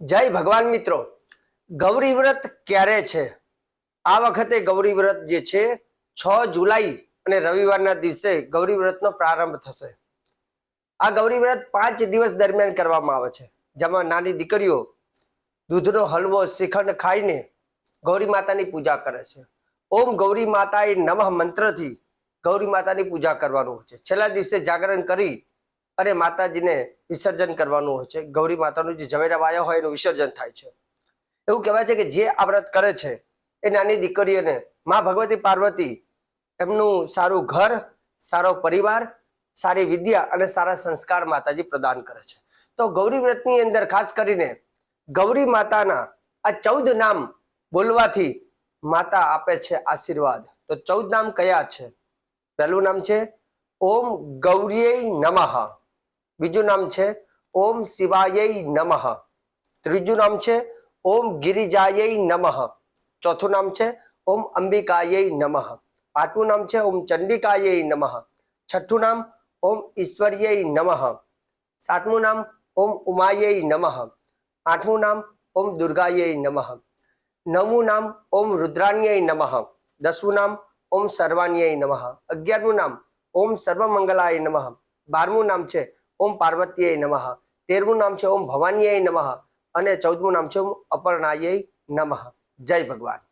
જય ભગવાન મિત્રો. ગૌરી વ્રત ક્યારે છે? આ વખતે ગૌરી વ્રત જે છે, છ જુલાઈ અને રવિવારના દિવસે ગૌરી વ્રતનો પ્રારંભ થશે. આ ગૌરી વ્રત પાંચ દિવસ દરમિયાન કરવામાં આવે છે. જેમાં નાની દીકરીઓ દૂધનો હલવો શ્રીખંડ ખાઈને ગૌરી માતાની પૂજા કરે છે. ઓમ ગૌરી માતાએ નમઃ મંત્રથી ગૌરી માતાની પૂજા કરવાનું હોય છે. છેલ્લા દિવસે જાગરણ કરી અને માતાજીને વિસર્જન કરવાનું હોય છે. ગૌરી માતાનું જે ઝવેરા વાયા હોય એનું વિસર્જન થાય છે. એવું કહેવાય છે કે જે આ વ્રત કરે છે, એ નાની દીકરીઓને મા ભગવતી પાર્વતી એમનું સારું ઘર, સારો પરિવાર, સારી વિદ્યા અને સારા સંસ્કાર માતાજી પ્રદાન કરે છે. તો ગૌરી વ્રતની અંદર ખાસ કરીને ગૌરી માતાના આ ચૌદ નામ બોલવાથી માતા આપે છે આશીર્વાદ. તો ચૌદ નામ કયા છે? પહેલું નામ છે, ઓમ ગૌરીય નમઃ. બીજું નામ છે ઓમ શિવાય નમઃ. ત્રીજું નામ છે ઓમ ગિરિજાય નમઃ. ચોથું નામ છે ઓમ અંબિકાય નમઃ. પાંચમું નામ છે ઓમ ચંડિકાય નમઃ. છઠ્ઠું નામ ઓમ ઈશ્વર્ય નમઃ. સાતમું નામ ઓમ ઉમાય નમઃ. આઠમું નામ ઓમ દુર્ગાય નમઃ. નવમું નામ ઓમ રુદ્રાણ્ય નમઃ. દસમું નામ ઓમ સર્વાણ્ય નમઃ. અગિયારમું નામ ઓમ સર્વમંગલાય નમઃ. બારમું નામ છે ઓમ પાર્વતીય નમઃ. તેરમું નામ છે ઓમ ભવાનીય નમઃ અને ચૌદમું નામ છે ઓમ અપર્ણાય નમઃ. જય ભગવાન.